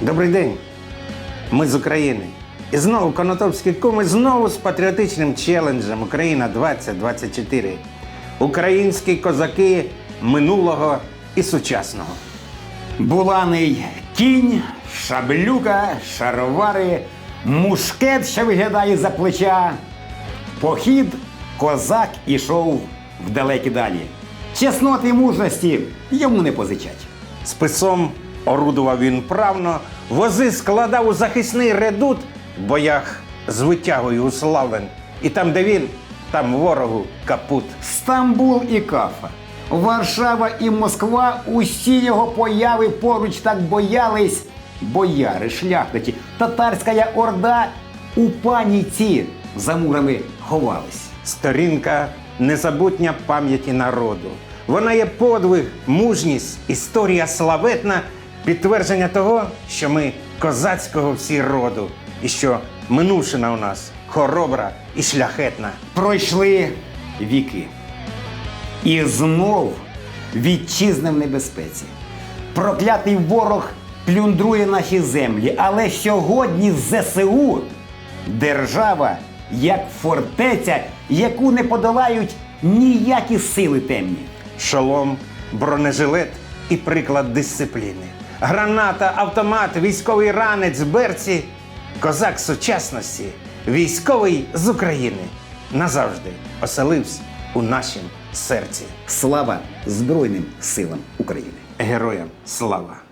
Добрий день. Ми з України. І знову Конотопські куми, знову з патріотичним челенджем Україна 2024. Українські козаки минулого і сучасного. Буланий кінь, шаблюка, шаровари, мушкет, що виглядає за плеча. Похід козак ішов в далекі далі. Чесноти і мужності йому не позичать. Списом орудував він правно, вози складав у захисний редут в боях з витягою уславлен. І там, де він, там ворогу капут. Стамбул і Кафа, Варшава і Москва усі його появи поруч так боялись. Бояри, шляхтичі, татарська орда у паніці за мурами ховались. Сторінка незабутня пам'яті народу. Вона є подвиг, мужність, історія славетна, підтвердження того, що ми козацького всі роду, і що минувшина у нас хоробра і шляхетна. Пройшли віки. І знов вітчизна в небезпеці. Проклятий ворог плюндрує наші землі, але сьогодні ЗСУ держава як фортеця, яку не подолають ніякі сили темні. Шолом, бронежилет і приклад дисципліни. Граната, автомат, військовий ранець, берці. Козак сучасності, військовий з України назавжди оселився у нашім серці. Слава Збройним силам України! Героям слава!